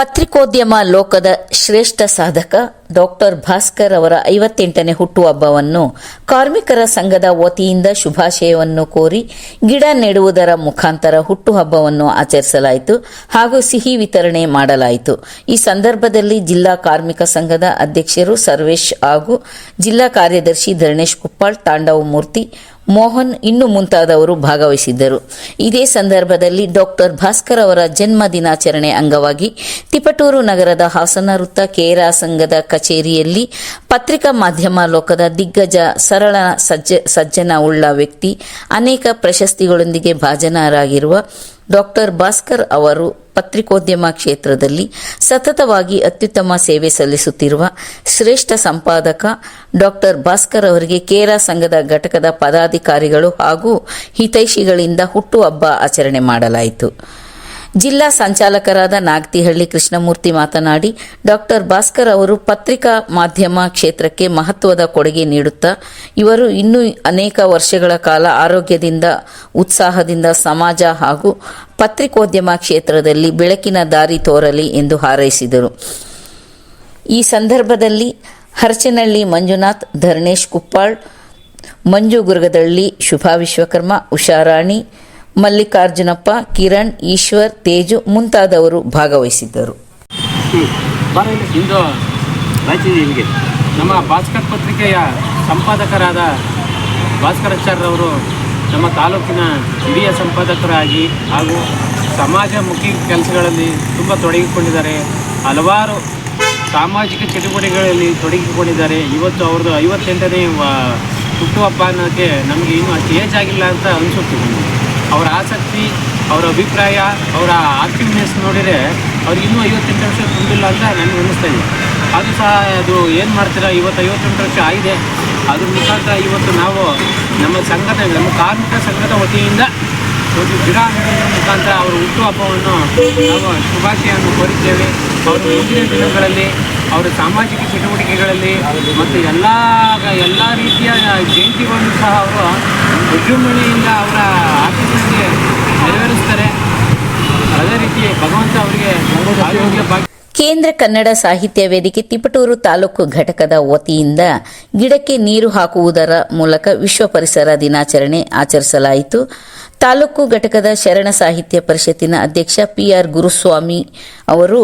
ಪತ್ರಿಕೋದ್ಯಮ ಲೋಕದ ಶ್ರೇಷ್ಠ ಸಾಧಕ ಡಾಕ್ಟರ್ ಭಾಸ್ಕರ್ ಅವರ ಐವತ್ತೆಂಟನೇ ಹುಟ್ಟುಹಬ್ಬವನ್ನು ಕಾರ್ಮಿಕರ ಸಂಘದ ವತಿಯಿಂದ ಶುಭಾಶಯವನ್ನು ಕೋರಿ ಗಿಡ ನೆಡುವುದರ ಮುಖಾಂತರ ಹುಟ್ಟುಹಬ್ಬವನ್ನು ಆಚರಿಸಲಾಯಿತು ಹಾಗೂ ಸಿಹಿ ವಿತರಣೆ ಮಾಡಲಾಯಿತು. ಈ ಸಂದರ್ಭದಲ್ಲಿ ಜಿಲ್ಲಾ ಕಾರ್ಮಿಕ ಸಂಘದ ಅಧ್ಯಕ್ಷರು ಸರ್ವೇಶ್ ಹಾಗೂ ಜಿಲ್ಲಾ ಕಾರ್ಯದರ್ಶಿ ಧರಣೇಶ್ ಕುಪ್ಪಾಳ್, ತಾಂಡವ ಮೂರ್ತಿ ಮೋಹನ್ ಇನ್ನು ಮುಂತಾದವರು ಭಾಗವಹಿಸಿದ್ದರು. ಇದೇ ಸಂದರ್ಭದಲ್ಲಿ ಡಾಕ್ಟರ್ ಭಾಸ್ಕರ್ ಅವರ ಜನ್ಮ ದಿನಾಚರಣೆ ಅಂಗವಾಗಿ ತಿಪಟೂರು ನಗರದ ಹಾಸನ ವೃತ್ತ ಕೇರಾ ಸಂಘದ ಕಚೇರಿಯಲ್ಲಿ ಪತ್ರಿಕಾ ಮಾಧ್ಯಮ ಲೋಕದ ದಿಗ್ಗಜ ಸರಳ ಸಜ್ಜ ಸಜ್ಜನ ಉಳ್ಳ ವ್ಯಕ್ತಿ, ಅನೇಕ ಪ್ರಶಸ್ತಿಗಳೊಂದಿಗೆ ಭಾಜನರಾಗಿರುವ ಡಾಕ್ಟರ್ ಭಾಸ್ಕರ್ ಅವರು ಪತ್ರಿಕೋದ್ಯಮ ಕ್ಷೇತ್ರದಲ್ಲಿ ಸತತವಾಗಿ ಅತ್ಯುತ್ತಮ ಸೇವೆ ಸಲ್ಲಿಸುತ್ತಿರುವ ಶ್ರೇಷ್ಠ ಸಂಪಾದಕ ಡಾಕ್ಟರ್ ಭಾಸ್ಕರ್ ಅವರಿಗೆ ಕೇರಾ ಸಂಘದ ಘಟಕದ ಪದಾಧಿಕಾರಿಗಳು ಹಾಗೂ ಹಿತೈಷಿಗಳಿಂದ ಹುಟ್ಟುಹಬ್ಬ ಆಚರಣೆ ಮಾಡಲಾಯಿತು. ಜಿಲ್ಲಾ ಸಂಚಾಲಕರಾದ ನಾಗತಿಹಳ್ಳಿ ಕೃಷ್ಣಮೂರ್ತಿ ಮಾತನಾಡಿ, ಡಾಕ್ಟರ್ ಭಾಸ್ಕರ್ ಅವರು ಪತ್ರಿಕಾ ಮಾಧ್ಯಮ ಕ್ಷೇತ್ರಕ್ಕೆ ಮಹತ್ವದ ಕೊಡುಗೆ ನೀಡುತ್ತಾ, ಇವರು ಇನ್ನೂ ಅನೇಕ ವರ್ಷಗಳ ಕಾಲ ಆರೋಗ್ಯದಿಂದ, ಉತ್ಸಾಹದಿಂದ ಸಮಾಜ ಹಾಗೂ ಪತ್ರಿಕೋದ್ಯಮ ಕ್ಷೇತ್ರದಲ್ಲಿ ಬೆಳಕಿನ ದಾರಿ ತೋರಲಿ ಎಂದು ಹಾರೈಸಿದರು. ಈ ಸಂದರ್ಭದಲ್ಲಿ ಹರಚನಹಳ್ಳಿ ಮಂಜುನಾಥ್, ಧರ್ಣೇಶ್ ಕುಪ್ಪಾಳ್, ಮಂಜು ಗುರುಗದಳ್ಳಿ, ಶುಭಾ ವಿಶ್ವಕರ್ಮ ಉಷಾರಾಣಿ ಮಲ್ಲಿಕಾರ್ಜುನಪ್ಪ, ಕಿರಣ್, ಈಶ್ವರ್, ತೇಜು ಮುಂತಾದವರು ಭಾಗವಹಿಸಿದ್ದರು. ನಿಮಗೆ. ನಮ್ಮ ಭಾಸ್ಕರ್ ಪತ್ರಿಕೆಯ ಸಂಪಾದಕರಾದ ಭಾಸ್ಕರಾಚಾರ್ಯರವರು ನಮ್ಮ ತಾಲೂಕಿನ ಹಿರಿಯ ಸಂಪಾದಕರಾಗಿ ಹಾಗೂ ಸಮಾಜಮುಖಿ ಕೆಲಸಗಳಲ್ಲಿ ತುಂಬ ತೊಡಗಿಕೊಂಡಿದ್ದಾರೆ. ಹಲವಾರು ಸಾಮಾಜಿಕ ಚಟುವಟಿಕೆಗಳಲ್ಲಿ ತೊಡಗಿಕೊಂಡಿದ್ದಾರೆ. ಇವತ್ತು ಅವ್ರದ್ದು ಐವತ್ತೆಂಟನೇ ಹುಟ್ಟುಹಬ್ಬ ಅನ್ನೋಕ್ಕೆ ನಮಗೆ ಇನ್ನೂ ಅಷ್ಟು ಏಜ್ ಆಗಿಲ್ಲ ಅಂತ ಅನಿಸುತ್ತೆ. ಅವರ ಆಸಕ್ತಿ, ಅವರ ಅಭಿಪ್ರಾಯ, ಅವರ ಆಕ್ಟಿವ್ನೆಸ್ ನೋಡಿದರೆ ಅವ್ರಿಗೆ ಇನ್ನೂ ಐವತ್ತೆಂಟು ವರ್ಷ ತುಂಬಿಲ್ಲ ಅಂತ ನನಗೆ ಅನ್ನಿಸ್ತಾ ಇದೆ. ಅದು ಸಹ ಅದು ಏನು ಮಾಡ್ತೀರಾ? ಇವತ್ತು ಐವತ್ತೆಂಟು ವರ್ಷ ಆಗಿದೆ. ಅದ್ರ ಮುಖಾಂತರ ಇವತ್ತು ನಾವು ನಮ್ಮ ಸಂಘದ ನಮ್ಮ ಕಾರ್ಮಿಕ ಸಂಘದ ವತಿಯಿಂದ ಒಂದು ಗಿಡ ಮುಖಾಂತರ ಅವರ ಹುಟ್ಟುಹಬ್ಬವನ್ನು ನಾವು ಶುಭಾಶಯವನ್ನು ಕೋರಿದ್ದೇವೆ. ಅವರು ಮುಂದಿನ ದಿನಗಳಲ್ಲಿ, ಅವರ ಸಾಮಾಜಿಕ ಚಟುವಟಿಕೆಗಳಲ್ಲಿ ಮತ್ತು ಎಲ್ಲ ಎಲ್ಲ ರೀತಿಯ ಜಯಂತಿಗಳನ್ನು ಸಹ ಅವರು ವಿಜೃಂಭಣೆಯಿಂದ ಅವರ ಆಫೀಸ್ನಲ್ಲಿ ನೆರವೇರಿಸ್ತಾರೆ. ಅದೇ ರೀತಿ ಭಗವಂತ ಅವರಿಗೆ ಕೇಂದ್ರ ಕನ್ನಡ ಸಾಹಿತ್ಯ ವೇದಿಕೆ ತಿಪಟೂರು ತಾಲೂಕು ಘಟಕದ ವತಿಯಿಂದ ಗಿಡಕ್ಕೆ ನೀರು ಹಾಕುವುದರ ಮೂಲಕ ವಿಶ್ವ ಪರಿಸರ ದಿನಾಚರಣೆ ಆಚರಿಸಲಾಯಿತು. ತಾಲೂಕು ಘಟಕದ ಶರಣ ಸಾಹಿತ್ಯ ಪರಿಷತ್ತಿನ ಅಧ್ಯಕ್ಷ ಪಿಆರ್ ಗುರುಸ್ವಾಮಿ ಅವರು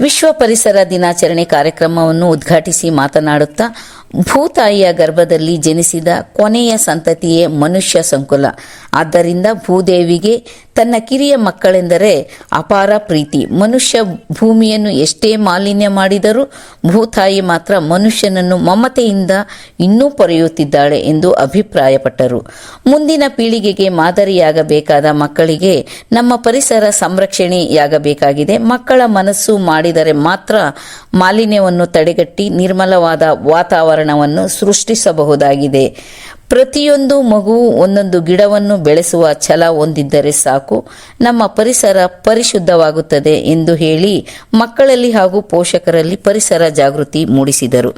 ವಿಶ್ವ ಪರಿಸರ ದಿನಾಚರಣೆ ಕಾರ್ಯಕ್ರಮವನ್ನು ಉದ್ಘಾಟಿಸಿ ಮಾತನಾಡುತ್ತಾ ಭೂತಾಯಿಯ ಗರ್ಭದಲ್ಲಿ ಜನಿಸಿದ ಕೊನೆಯ ಸಂತತಿಯೇ ಮನುಷ್ಯ ಸಂಕುಲ. ಆದ್ದರಿಂದ ಭೂದೇವಿಗೆ ತನ್ನ ಕಿರಿಯ ಮಕ್ಕಳೆಂದರೆ ಅಪಾರ ಪ್ರೀತಿ. ಮನುಷ್ಯ ಭೂಮಿಯನ್ನು ಎಷ್ಟೇ ಮಾಲಿನ್ಯ ಮಾಡಿದರೂ ಭೂತಾಯಿ ಮಾತ್ರ ಮನುಷ್ಯನನ್ನು ಮಮತೆಯಿಂದ ಇನ್ನೂ ಪೊರೆಯುತ್ತಿದ್ದಾಳೆ ಎಂದು ಅಭಿಪ್ರಾಯಪಟ್ಟರು. ಮುಂದಿನ ಪೀಳಿಗೆಗೆ ಮಾದರಿಯಾಗಬೇಕಾದ ಮಕ್ಕಳಿಗೆ ನಮ್ಮ ಪರಿಸರ ಸಂರಕ್ಷಣೆಯಾಗಬೇಕಾಗಿದೆ. ಮಕ್ಕಳ ಮನಸ್ಸು ಮಾಡಿದರೆ ಮಾತ್ರ ಮಾಲಿನ್ಯವನ್ನು ತಡೆಗಟ್ಟಿ ನಿರ್ಮಲವಾದ ವಾತಾವರಣವನ್ನು ಸೃಷ್ಟಿಸಬಹುದಾಗಿದೆ. ಪ್ರತಿಯೊಂದು ಮಗು ಒಂದೊಂದು ಗಿಡವನ್ನು ಬೆಳೆಸುವ ಛಲ ಹೊಂದಿದ್ದರೆ ಸಾಕು. ನಮ್ಮ ಪರಿಸರ ಪರಿಶುದ್ಧವಾಗುತ್ತದೆ ಎಂದು ಹೇಳಿ ಮಕ್ಕಳಲ್ಲಿ ಹಾಗೂ ಪೋಷಕರಲ್ಲಿ ಪರಿಸರ ಜಾಗೃತಿ ಮೂಡಿಸಿದರು.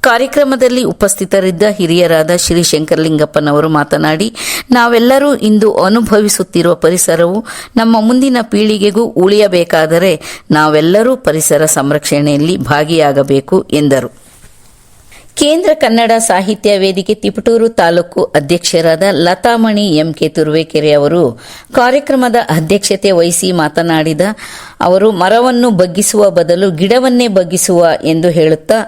ಕಾರ್ಯಕ್ರಮದಲ್ಲಿ ಉಪಸ್ಥಿತರಿದ್ದ ಹಿರಿಯರಾದ ಶ್ರೀ ಶಂಕರಲಿಂಗಪ್ಪನವರು ಮಾತನಾಡಿ, ನಾವೆಲ್ಲರೂ ಇಂದು ಅನುಭವಿಸುತ್ತಿರುವ ಪರಿಸರವು ನಮ್ಮ ಮುಂದಿನ ಪೀಳಿಗೆಗೂ ಉಳಿಯಬೇಕಾದರೆ ನಾವೆಲ್ಲರೂ ಪರಿಸರ ಸಂರಕ್ಷಣೆಯಲ್ಲಿ ಭಾಗಿಯಾಗಬೇಕು ಎಂದರು. ಕೇಂದ್ರ ಕನ್ನಡ ಸಾಹಿತ್ಯ ವೇದಿಕೆ ತಿಪಟೂರು ತಾಲೂಕು ಅಧ್ಯಕ್ಷರಾದ ಲತಾಮಣಿ ಎಂಕೆ ತುರುವೇಕೆರೆ ಅವರು ಕಾರ್ಯಕ್ರಮದ ಅಧ್ಯಕ್ಷತೆ ವಹಿಸಿ ಮಾತನಾಡಿದ ಅವರು, ಮರವನ್ನು ಬಗ್ಗಿಸುವ ಬದಲು ಗಿಡವನ್ನೇ ಬಗ್ಗಿಸುವ ಎಂದು ಹೇಳುತ್ತಾ,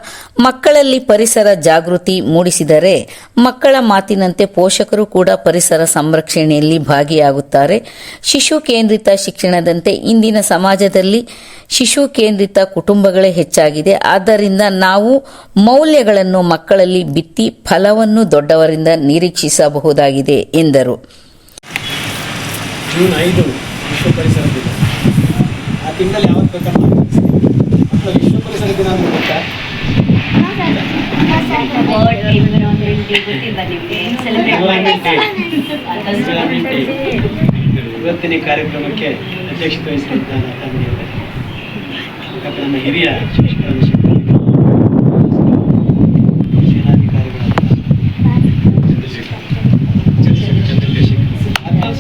ಮಕ್ಕಳಲ್ಲಿ ಪರಿಸರ ಜಾಗೃತಿ ಮೂಡಿಸಿದರೆ ಮಕ್ಕಳ ಮಾತಿನಂತೆ ಪೋಷಕರು ಕೂಡ ಪರಿಸರ ಸಂರಕ್ಷಣೆಯಲ್ಲಿ ಭಾಗಿಯಾಗುತ್ತಾರೆ. ಶಿಶು ಕೇಂದ್ರಿತ ಶಿಕ್ಷಣದಂತೆ ಇಂದಿನ ಸಮಾಜದಲ್ಲಿ ಶಿಶು ಕೇಂದ್ರಿತ ಕುಟುಂಬಗಳೇ ಹೆಚ್ಚಾಗಿದೆ. ಆದ್ದರಿಂದ ನಾವು ಮೌಲ್ಯಗಳನ್ನು ಮಕ್ಕಳಲ್ಲಿ ಬಿತ್ತಿ ಫಲವನ್ನು ದೊಡ್ಡವರಿಂದ ನಿರೀಕ್ಷಿಸಬಹುದಾಗಿದೆ ಎಂದರು. ಜೂನ್ ಐದು ವಿಶ್ವ ಪರಿಸರ ದಿನ. ಆ ತಿಂಗಳಲ್ಲಿ ಯಾವತ್ತು ಬೇಕಾದ್ರೂ ವಿಶ್ವ ಪರಿಸರ ದಿನ ಅಂದ್ರೆ ಗೊತ್ತಾ. ಇವತ್ತಿನ ಕಾರ್ಯಕ್ರಮಕ್ಕೆ ಅಧ್ಯಕ್ಷತೆ ವಹಿಸಿದ್ದಾರೆ ತಮಗೆ ನಮ್ಮ ಹಿರಿಯ ಶಿಕ್ಷಕರಾದ ಸೇನಾಧಿಕಾರಿಗಳಾದ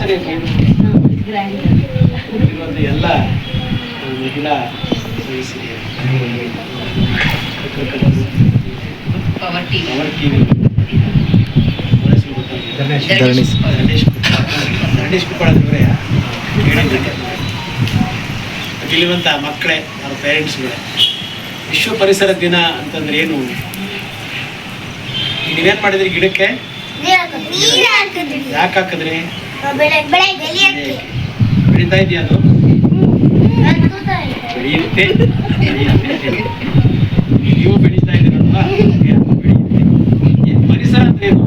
ಸರಿ ಇರುವಂಥ ಎಲ್ಲ ಮಹಿಳಾ power TV power TV Dharanesh Dharanesh ಕುಪ್ಪಳದವರೇ ಹೇಳಿದ್ದಕ್ಕೆ ಮಕ್ಕಳೆ ಮಕ್ಕಳೇ ಅವ್ರ ಪೇರೆಂಟ್ಸ್ಗಳೇ ವಿಶ್ವ ಪರಿಸರ ದಿನ ಅಂತಂದ್ರೆ ಏನು? ನೀವೇನ್ ಮಾಡಿದ್ರಿ ಗಿಡಕ್ಕೆ? ಯಾಕೆ ಹಾಕಿದ್ರಿ? ಬೆಳೀತಾ ಇದೆಯಾ ಅದು. ಬೆಳೆಯುತ್ತೆ. ನೀವು ಬೆಳೀತಾ ಇದ್ದೀರಲ್ವಾ? ಬೆಳೆಯುತ್ತೆ ಪರಿಸರ ಅಂದ್ರೆ ಏನು?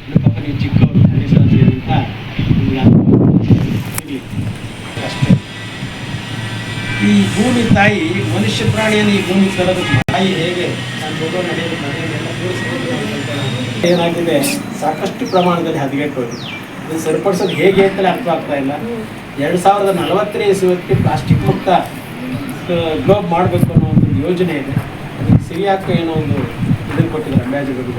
ಇನ್ನು ಪಾಪ ನೀವು ಚಿಕ್ಕವರು ಪರಿಸರ ಅಂದ್ರೆ ಅಂತ ಅಷ್ಟೇ. ಈ ಭೂಮಿ ತಾಯಿ ಮನುಷ್ಯ ಪ್ರಾಣಿಯನ್ನು ಈ ಭೂಮಿ ತರದು ತಾಯಿ ಹೇಗೆ? ನಾನು ನಡೆಯೋದು ಏನಾಗಿದೆ? ಸಾಕಷ್ಟು ಪ್ರಮಾಣದಲ್ಲಿ ಹದಗೆಟ್ಟು ಹೋಗಿದೆ ಇದನ್ನು ಸರಿಪಡಿಸೋದು ಹೇಗೆ ಅಂತಲೇ ಅರ್ಥ ಆಗ್ತಾ ಇಲ್ಲ. ಎರಡು ಸಾವಿರದ ನಲವತ್ತನೇ ಇಸುವಕ್ಕೆ ಪ್ಲಾಸ್ಟಿಕ್ ಮುಕ್ತ ಗ್ಲೋಬ್ ಮಾಡಬೇಕು ಅನ್ನೋ ಒಂದು ಯೋಜನೆ ಇದೆ. ಅದಕ್ಕೆ ಸಿರಿಯಾಕ ಏನೋ ಒಂದು ಇದನ್ನು ಕೊಟ್ಟಿದ್ದಾರೆ ಅಂದಾಜುಗಳು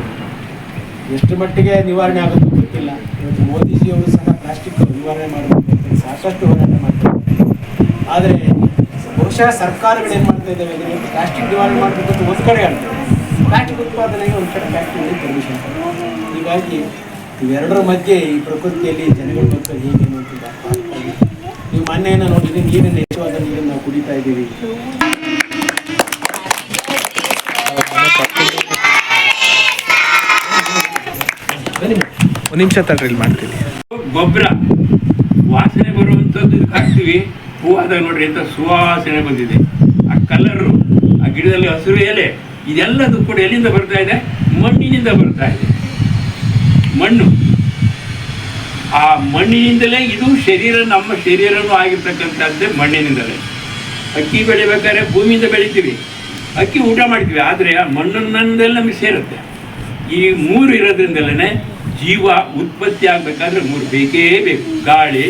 ಎಷ್ಟು ಮಟ್ಟಿಗೆ ನಿವಾರಣೆ ಆಗುತ್ತೋ ಗೊತ್ತಿಲ್ಲ. ಇವತ್ತು ಮೋದಿಜಿಯವರು ಸಹ ಪ್ಲಾಸ್ಟಿಕ್ ನಿವಾರಣೆ ಮಾಡಬೇಕು ಅಂತ ಸಾಕಷ್ಟು ಹೋರಾಟ ಮಾಡ್ತಾರೆ. ಆದರೆ ಬಹುಶಃ ಸರ್ಕಾರಗಳು ಏನು ಮಾಡ್ತಾ ಇದ್ದಾವೆ ಅಂದರೆ ಪ್ಲಾಸ್ಟಿಕ್ ನಿವಾರಣೆ ಮಾಡಬೇಕು ಒಂದು ಕಡೆ ಹೇಳ್ತಾರೆ ಪ್ಲಾಸ್ಟಿಕ್ ಉತ್ಪಾದನೆಗೆ ಒಂದು ಕಡೆ ಫ್ಯಾಕ್ಟ್ರಿಯಲ್ಲಿ ಪರ್ಮಿಷನ್ ಹೀಗಾಗಿ ಇವೆರಡರ ಮಧ್ಯೆ ಈ ಪ್ರಕೃತಿಯಲ್ಲಿ ಜನಗಳು ಮಕ್ಕಳು ಹೇಗೆ ನೋಡ್ತಿದ್ದ ನೀವು ಮೊನ್ನೆಯನ್ನು ನೋಡಿದ್ರೆ ನೀರಿನ ಹೆಚ್ಚುವಾದ ನೀರನ್ನು ನಾವು ಕುಡಿತಾ ಇದ್ದೀವಿ. ಒಂದು ನಿಮಿಷ ತಡ್ರಿ ಇಲ್ಲಿ ಮಾಡ್ತೀನಿ. ಗೊಬ್ಬರ ವಾಸನೆ ಬರುವಂಥದ್ದು ಇದಕ್ಕೆ ಹಾಕ್ತೀವಿ ಹೂವಾದಾಗ ನೋಡ್ರಿ ಎಂತ ಸುವಾಸನೆ ಬಂದಿದೆ. ಆ ಕಲರು ಆ ಗಿಡದಲ್ಲಿ ಹಸಿರು ಎಲೆ ಇದೆಲ್ಲದು ಕೂಡ ಎಲ್ಲಿಂದ ಬರ್ತಾ ಇದೆ? ಮಣ್ಣಿನಿಂದ ಬರ್ತಾ ಇದೆ. ಮಣ್ಣು. ಆ ಮಣ್ಣಿನಿಂದಲೇ ಇದು ಶರೀರ, ನಮ್ಮ ಶರೀರನೂ ಆಗಿರ್ತಕ್ಕಂಥದ್ದೇ ಮಣ್ಣಿನಿಂದಲೇ. ಅಕ್ಕಿ ಬೆಳಿಬೇಕಾದ್ರೆ ಭೂಮಿಯಿಂದ ಬೆಳಿತೀವಿ. ಅಕ್ಕಿ ಊಟ ಮಾಡ್ತೀವಿ, ಆದರೆ ಆ ಮಣ್ಣನ್ನೆಲ್ಲ ನಮಗೆ ಸೇರುತ್ತೆ. ಈ ಮೂರು ಇರೋದ್ರಿಂದಲೇ ಜೀವ ಉತ್ಪತ್ತಿ ಆಗಬೇಕಾದ್ರೆ ಮೂರು ಬೇಕೇ ಬೇಕು. ಗಾಳಿ,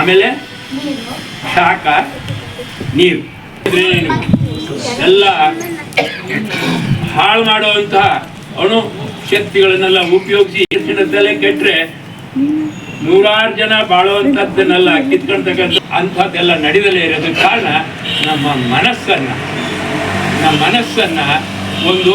ಆಮೇಲೆ ಶಾಖ, ನೀರು. ಎಲ್ಲ ಹಾಳು ಮಾಡುವಂತಹ ಅಣು ಶಕ್ತಿಗಳನ್ನೆಲ್ಲ ಉಪಯೋಗಿಸಿ ಹೆಚ್ಚಿನ ತಲೆ ಕೆಟ್ಟರೆ ನೂರಾರು ಜನ ಬಾಳುವಂಥದ್ದನ್ನೆಲ್ಲ ಕಿತ್ಕೊಳ್ತಕ್ಕಂಥ ಅಂಥದ್ದೆಲ್ಲ ನಡೆದಲೇ ಇರೋದು ಕಾರಣ ನಮ್ಮ ಮನಸ್ಸನ್ನ ನಮ್ಮ ಮನಸ್ಸನ್ನ ಒಂದು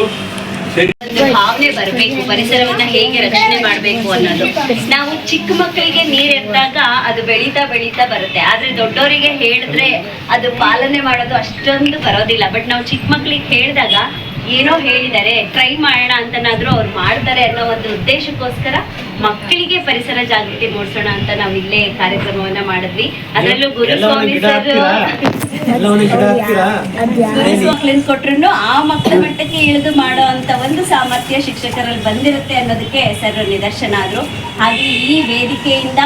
ಭಾವನೆ ಬರಬೇಕು, ಪರಿಸರವನ್ನ ಹೇಗೆ ರಕ್ಷಣೆ ಮಾಡಬೇಕು ಅನ್ನೋದು. ನಾವು ಚಿಕ್ಕ ಮಕ್ಕಳಿಗೆ ನೀರ್ ಎತ್ತಾಗ ಅದು ಬೆಳೀತಾ ಬೆಳೀತಾ ಬರುತ್ತೆ. ಆದ್ರೆ ದೊಡ್ಡವರಿಗೆ ಹೇಳಿದ್ರೆ ಅದು ಪಾಲನೆ ಮಾಡೋದು ಅಷ್ಟೊಂದು ಬರೋದಿಲ್ಲ ಬಟ್ ನಾವು ಚಿಕ್ಕ ಮಕ್ಕಳಿಗೆ ಹೇಳಿದಾಗ ಏನೋ ಹೇಳಿದ್ದಾರೆ ಟ್ರೈ ಮಾಡೋಣ ಅಂತನಾದ್ರೂ ಅವ್ರು ಮಾಡ್ತಾರೆ ಅನ್ನೋ ಒಂದು ಉದ್ದೇಶಕ್ಕೋಸ್ಕರ ಮಕ್ಕಳಿಗೆ ಪರಿಸರ ಜಾಗೃತಿ ಮೂಡಿಸೋಣ ಅಂತ ನಾವು ಇಲ್ಲೇ ಕಾರ್ಯಕ್ರಮವನ್ನ ಮಾಡಿದ್ವಿ. ಅದರಲ್ಲೂ ಗುರು ಗುರುಸ್ವಾಮಿ ಸರ್ ಕೊಟ್ರು ಆ ಮಕ್ಕಳ ಮಟ್ಟಕ್ಕೆ ಇಳಿದು ಮಾಡೋ ಅಂತ ಒಂದು ಸಾಮರ್ಥ್ಯ ಶಿಕ್ಷಕರಲ್ಲಿ ಬಂದಿರುತ್ತೆ ಅನ್ನೋದಕ್ಕೆ ಸರ್ ನಿದರ್ಶನ ಆದ್ರು. ಹಾಗೆ ಈ ವೇದಿಕೆಯಿಂದ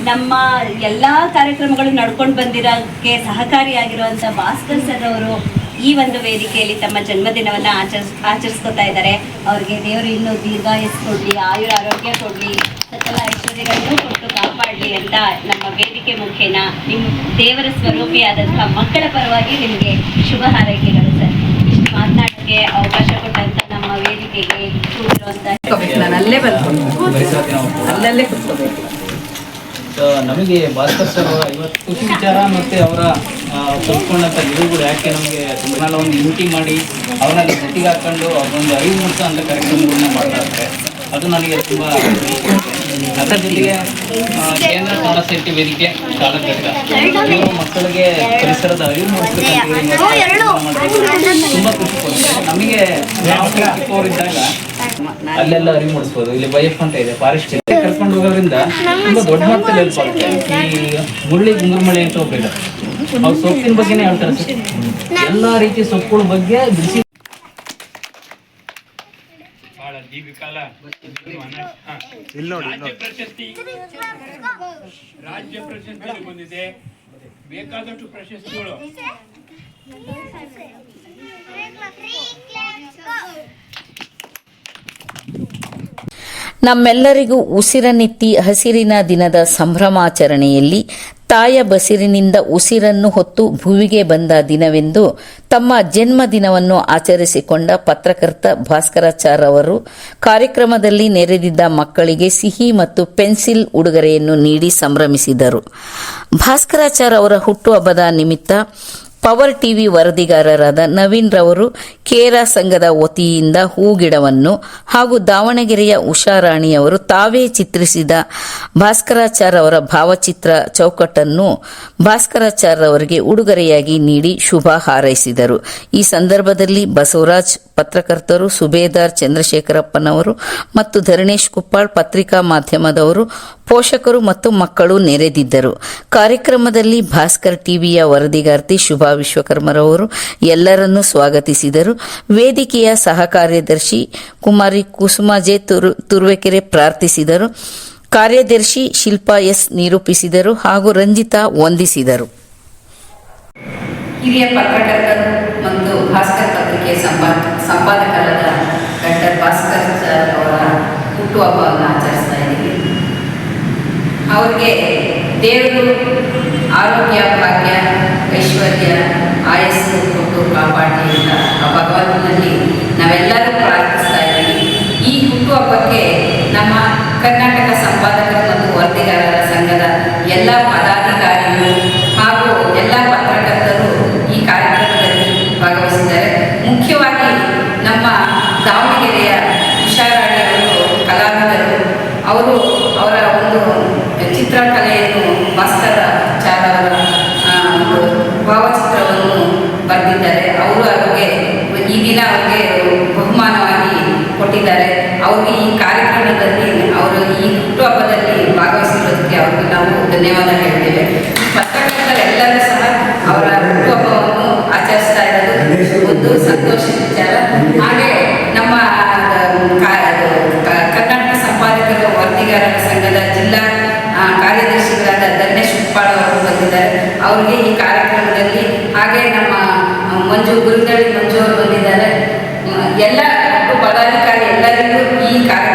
ನಮ್ಮ ಎಲ್ಲಾ ಕಾರ್ಯಕ್ರಮಗಳು ನಡ್ಕೊಂಡು ಬಂದಿರೋಕ್ಕೆ ಸಹಕಾರಿಯಾಗಿರುವಂತ ಭಾಸ್ಕರ್ ಸರ್ ಅವರು ಈ ಒಂದು ವೇದಿಕೆಯಲ್ಲಿ ತಮ್ಮ ಜನ್ಮದಿನವನ್ನ ಆಚರಿಸ್ ಆಚರಿಸ್ಕೊತಾ ಇದ್ದಾರೆ. ಅವ್ರಿಗೆ ದೇವರು ಇನ್ನೂ ದೀರ್ಘಾಯಸ್ ಕೊಡ್ಲಿ ಆಯುರ ಆರೋಗ್ಯ ಕೊಡಲಿ ಸಕಲ ಐಶ್ವರ್ಯಗಳನ್ನು ಕೊಟ್ಟು ಕಾಪಾಡಲಿ ಅಂತ ನಮ್ಮ ವೇದಿಕೆ ಮುಖೇನ ನಿಮ್ಮ ದೇವರ ಸ್ವರೂಪಿಯಾದಂತಹ ಮಕ್ಕಳ ಪರವಾಗಿ ನಿಮಗೆ ಶುಭ ಹಾರೈಕೆಗಳು ಸರ್. ಇಷ್ಟು ಮಾತನಾಡೋಕ್ಕೆ ಅವಕಾಶ ಕೊಟ್ಟಂತ ನಮ್ಮ ವೇದಿಕೆಗೆ ನಾನು ಅಲ್ಲೇ ಬಂದು ಅಲ್ಲಲ್ಲೇ ಕುತ್ಕೋಬೇಕು. ನಮಗೆ ಭಾಸ್ಕರ್ ಸರ್ ಅವರ ಇವತ್ತು ಖುಷಿ ವಿಚಾರ ಮತ್ತು ಅವರ ಕಲ್ತ್ಕೊಂಡಂಥ ಗಿಡಗಳು ಯಾಕೆ ನಮಗೆ ತುಂಬನೆಲ್ಲ ಒಂದು ಮೀಟಿಂಗ್ ಮಾಡಿ ಅವನ್ನೆಲ್ಲ ಜೊತೆಗೆ ಹಾಕ್ಕೊಂಡು ಅವ್ರೊಂದು ಅರಿವು ಮೂಡಿಸೋ ಅಂತ ಕಾರ್ಯಕ್ರಮಗಳನ್ನ ಮಾಡ್ತಾ ಇದ್ದಾರೆ. ಅದು ನನಗೆ ತುಂಬ ಅದರ ಜೊತೆಗೆ ಕೇಂದ್ರ ಕನ್ನಡ ಸಾಹಿತ್ಯ ವೇದಿಕೆ ಶಾಲಾ ಘಟಕ ಇವರು ಮಕ್ಕಳಿಗೆ ಪರಿಸರದ ಅರಿವು ಮೂಡಿಸ್ಬೇಕಂತ ತುಂಬ ಖುಷಿ ನಮಗೆ ನಾವು ಅಲ್ಲೆಲ್ಲ ಅರಿವು ಮೂಡಿಸ್ಬೋದು. ಇಲ್ಲಿ ಬೈಫ್ ಅಂತ ಇದೆ ಫಾರೆಸ್ಟ್ ಕರ್ಕೊಂಡು ಹೋಗೋದ್ರಿಂದ ತುಂಬಾ ದೊಡ್ಡ ಮಟ್ಟದಲ್ಲಿ ಹೆಲ್ಪ್ ಆಗುತ್ತೆ ಈ ಮುಳ್ಳಿ ಗುಂಗುರ್ಮಳೆ ಅಂತ ಒಬ್ಬ ಅವ್ರು ಸೊಪ್ಪಿನ ಬಗ್ಗೆ ಹೇಳ್ತಾರೆ ಸರ್. ಎಲ್ಲಾ ರೀತಿ ಸೊಪ್ಪುಗಳ ಬಗ್ಗೆ. ರಾಜ್ಯ ಪ್ರಶಸ್ತಿ ರಾಜ್ಯ ಪ್ರಶಸ್ತಿ ಬಂದಿದೆ. ಬೇಕಾದಷ್ಟು ಪ್ರಶಸ್ತಿಗಳು. ನಮ್ಮೆಲ್ಲರಿಗೂ ಉಸಿರನಿತ್ತಿ ಹಸಿರಿನ ದಿನದ ಸಂಭ್ರಮಾಚರಣೆಯಲ್ಲಿ ತಾಯ ಬಸಿರಿನಿಂದ ಉಸಿರನ್ನು ಹೊತ್ತು ಭುವಿಗೆ ಬಂದ ದಿನವೆಂದು ತಮ್ಮ ಜನ್ಮ ದಿನವನ್ನು ಆಚರಿಸಿಕೊಂಡ ಪತ್ರಕರ್ತ ಭಾಸ್ಕರಾಚಾರ್ ಅವರು ಕಾರ್ಯಕ್ರಮದಲ್ಲಿ ನೆರೆದಿದ್ದ ಮಕ್ಕಳಿಗೆ ಸಿಹಿ ಮತ್ತು ಪೆನ್ಸಿಲ್ ಉಡುಗೊರೆಯನ್ನು ನೀಡಿ ಸಂಭ್ರಮಿಸಿದರು. ಭಾಸ್ಕರಾಚಾರ್ ಅವರ ಹುಟ್ಟುಹಬ್ಬದ ನಿಮಿತ್ತ ಪವರ್ ಟಿವಿ ವರದಿಗಾರರಾದ ನವೀನ್ ರವರು ಕೇರ ಸಂಘದ ವತಿಯಿಂದ ಹೂಗಿಡವನ್ನು ಹಾಗೂ ದಾವಣಗೆರೆಯ ಉಷಾರಾಣಿಯವರು ತಾವೇ ಚಿತ್ರಿಸಿದ ಭಾಸ್ಕರಾಚಾರ್ ಅವರ ಭಾವಚಿತ್ರ ಚೌಕಟ್ಟನ್ನು ಭಾಸ್ಕರಾಚಾರ್ ಅವರಿಗೆ ಉಡುಗೊರೆಯಾಗಿ ನೀಡಿ ಶುಭ ಹಾರೈಸಿದರು. ಈ ಸಂದರ್ಭದಲ್ಲಿ ಬಸವರಾಜ್ ಪತ್ರಕರ್ತರು ಸುಬೇದಾರ್ ಚಂದ್ರಶೇಖರಪ್ಪನವರು ಮತ್ತು ಧರಣೇಶ್ ಕುಪ್ಪಾಳ್ ಪತ್ರಿಕಾ ಮಾಧ್ಯಮದವರು, ಪೋಷಕರು ಮತ್ತು ಮಕ್ಕಳು ನೆರೆದಿದ್ದರು. ಕಾರ್ಯಕ್ರಮದಲ್ಲಿ ಭಾಸ್ಕರ್ ಟಿವಿಯ ವರದಿಗಾರ್ತಿ ಶುಭಾ ವಿಶ್ವಕರ್ಮರವರು ಎಲ್ಲರನ್ನೂ ಸ್ವಾಗತಿಸಿದರು. ವೇದಿಕೆಯ ಸಹ ಕಾರ್ಯದರ್ಶಿ ಕುಮಾರಿ ಕುಸುಮ ಜೆ ತುರು- ತುರುವೇಕೆರೆ ಪ್ರಾರ್ಥಿಸಿದರು. ಕಾರ್ಯದರ್ಶಿ ಶಿಲ್ಪಾ ಎಸ್ ನಿರೂಪಿಸಿದರು ಹಾಗೂ ರಂಜಿತಾ ವಂದಿಸಿದರು. ಹಿರಿಯ ಪತ್ರಕರ್ತರು ಮತ್ತು ಭಾಸ್ಕರ್ ಪತ್ರಿಕೆ ಸಂಪಾ, ಸಂಪಾದಕರಾದ ಡಾಕ್ಟರ್ ಭಾಸ್ಕರ್ ಸರ್ ಅವರ ಹುಟ್ಟುಹಬ್ಬವನ್ನು ಆಚರಿಸ್ತಾ ಇದ್ದೀವಿ. ಅವರಿಗೆ ದೇವರು ಆರೋಗ್ಯ, ಭಾಗ್ಯ ಐಶ್ವರ್ಯ ಆಯಸ್ಸು ಕೊಟ್ಟು ಕಾಪಾಡಲಿ ಅಂತ ಆ ಭಗವಂತನಲ್ಲಿ ನಾವೆಲ್ಲರೂ ಪ್ರಾರ್ಥಿಸ್ತಾ ಇದ್ದೀವಿ ಈ ಹುಟ್ಟುಹಬ್ಬಕ್ಕೆ ನಮ್ಮ ಕರ್ನಾಟಕ ಸಂಪಾದಕರು ಮತ್ತು ವರದಿಗಾರರ ಸಂಘದ ಎಲ್ಲ ಪದಾಧಿಕಾರಿಗಳು ಹಾಗೂ ಎಲ್ಲ ಪತ್ರಕರ್ತರು ಈ ಕಾರ್ಯಕ್ರಮದಲ್ಲಿ ಭಾಗವಹಿಸಿದ್ದಾರೆ ಮುಖ್ಯವಾಗಿ ನಮ್ಮ ದಾವಣಗೆರೆಯ ಉಷಾರಾಣಿಯವರು ಕಲಾವಿದರು ಅವರು ಅವರ ಒಂದು ಚಿತ್ರಕಲೆಯನ್ನು ಭಾಸ್ಕರಾಚಾರ್ ಅವರ ಆ, ಒಂದು ಭಾವಚಿತ್ರವನ್ನು ಬರೆದಿದ್ದಾರೆ. ಅವರು ಅವ್ರಿಗೆ ಈ ದಿನ ಅವ್ರಿಗೆ ಬಹುಮಾನವಾಗಿ ಕೊಟ್ಟಿದ್ದಾರೆ. ಅವ್ರಿಗೆ ಈ ಕಾರ್ಯಕ್ರಮದಲ್ಲಿ ಅವರು ಈ ಹುಟ್ಟುಹಬ್ಬದಲ್ಲಿ ಭಾಗವಹಿಸಿರೋದಕ್ಕೆ ಅವ್ರಿಗೆ ನಾವು ಧನ್ಯವಾದ ಹೇಳ್ತೇವೆ. ಪತ್ರಕರ್ತರೆಲ್ಲರೂ ಸಹ ಅವರ ಹುಟ್ಟುಹಬ್ಬವನ್ನು ಆಚರಿಸ್ತಾ ಇರೋದು ಒಂದು ಸಂತೋಷ ವಿಚಾರ. ಹಾಗೆ ನಮ್ಮ ಕರ್ನಾಟಕ ಸಂಪಾದಕರ ವರದಿಗಾರರ ಸಂಘದ ಜಿಲ್ಲಾ ಕಾರ್ಯದರ್ಶಿಗಳಾದ ಧನ್ಯೇಶ್ ಉಪ್ಪಾಳ ಅವರು ಬಂದಿದ್ದಾರೆ. ಅವರಿಗೆ ಈ ಕಾರ್ಯಕ್ರಮದಲ್ಲಿ ಹಾಗೆ ನಮ್ಮ ಆ, ಮಂಜು ಗುರುದಳ್ಳಿ ಮಂಜು ಅವರು ಬಂದಿದ್ದಾರೆ. ಎಲ್ಲ ಪದಾಧಿಕಾರಿ ಎಲ್ಲರಿಗೂ ಈ ಕಾರ್ಯಕ್ರಮ